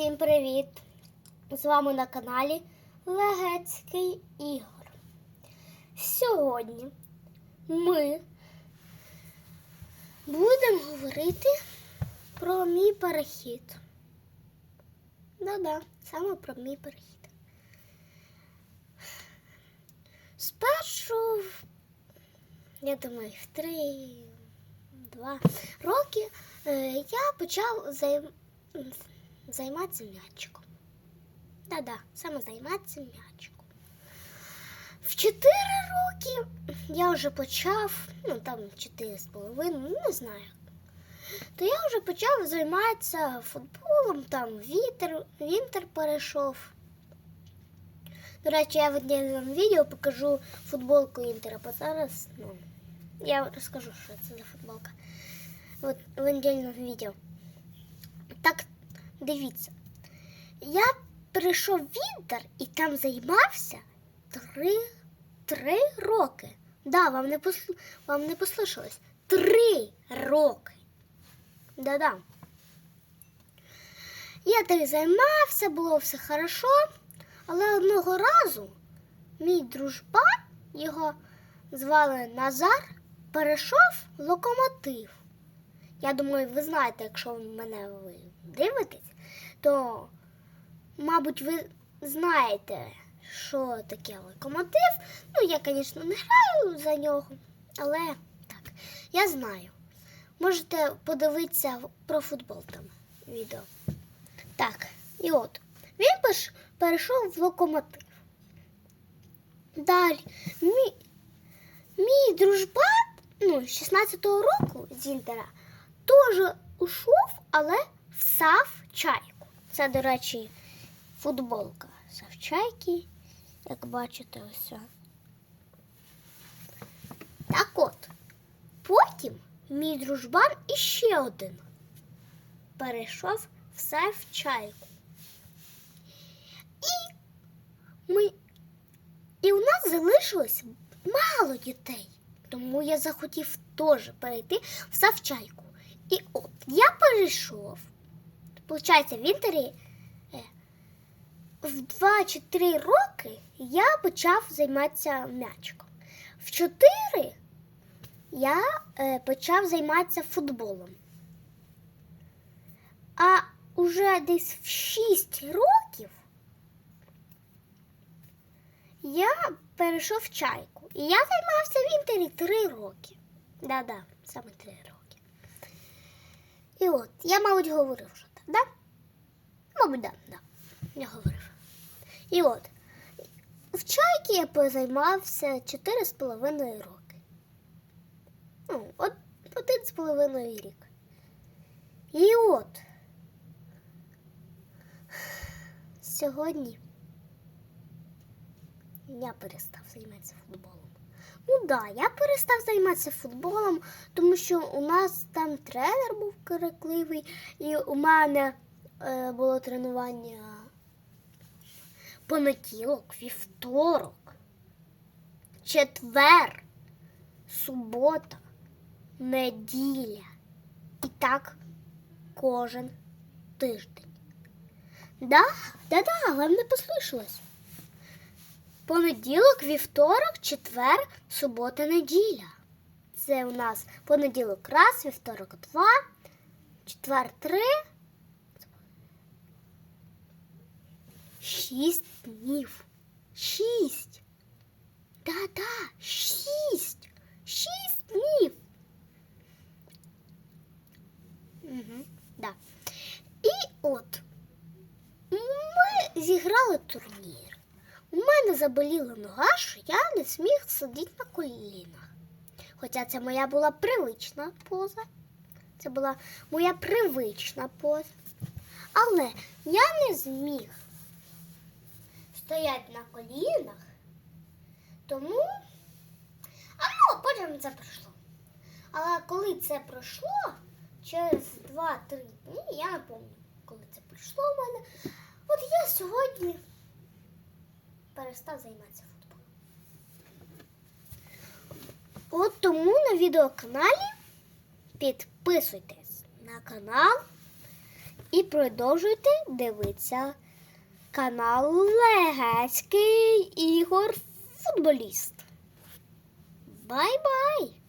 Всім привіт! З вами на каналі Легецький Ігор. Сьогодні ми будемо говорити про мій перехід. Да-да, саме про мій перехід. Спершу, я думаю, в три-два роки е, я почав займ... займатися м'ячиком. Да-да, саме займатися м'ячиком. В 4 роки я вже почав, ну там 4 з половиною, не знаю. То я вже почав займатися футболом, там вітер, вінтер перейшов. До речі, я в віддільному відео покажу футболку Інтера, бо зараз ну, я розкажу, що це за футболка. От в віддільному відео. Так, дивіться. Я прийшов в Інтер і там займався три, три роки. Да, вам не посл... вам не послышалось. Три роки. Да-да. Я так займався, було все хорошо, але одного разу мій дружбан, його звали Назар, перейшов локомотив. Я думаю, ви знаєте, якщо мене ви дивитесь, то, мабуть, ви знаєте, що таке локомотив. Ну, я, звісно, не граю за нього, але так, я знаю. Можете подивитися про футбол там відео. Так, і от. Він перейшов в локомотив. Далі, мій, мій дружбан, ну, 16-го року з Інтера, теж ушов, але в Савчайку. Це, до речі, футболка Савчайки, як бачите, ось. Так от, потім мій дружбан іще один перейшов в Савчайку. І ми. І у нас залишилось мало дітей. Тому я захотів теж перейти в Савчайку. І от я перейшов. Получається, в інтері е, в 2 чи 3 роки я почав займатися м'ячиком. В 4 я е, почав займатися футболом. А уже десь в 6 років я перейшов в чайку. І я займався в інтері 3 роки. Да-да, саме 3 роки. І от, я, мабуть, говорив вже да? Мабуть, да, да. Я говорив. І от, в чайки я позаймався 4,5 роки. Ну, от один з половиною рік. І от сьогодні я перестав займатися футболом. Ну да, я перестав займатися футболом, тому що у нас там тренер був крикливий, і у мене е, було тренування понеділок, вівторок, четвер, субота, неділя. І так кожен тиждень. Да, да, да, вам не послышалось. Понеділок, вівторок, четвер, субота, неділя. Це у нас понеділок раз, вівторок два, четвер три. Шість днів. Шість. Да-да, шість. Шість днів. Угу, да. І от ми зіграли турнір. Мене заболіла нога, що я не зміг сидіти на колінах. Хоча це моя була привична поза. Це була моя привична поза. Але я не зміг стояти на колінах. Тому. А ну, потім це пройшло. Але коли це пройшло, через 2-3 дні, я не пам'ятаю, коли це пройшло в мене. От я сьогодні перестав займатися футболом. От тому на відеоканалі підписуйтесь на канал І продовжуйте дивитися канал Легецький Ігор Футболіст. Бай-бай!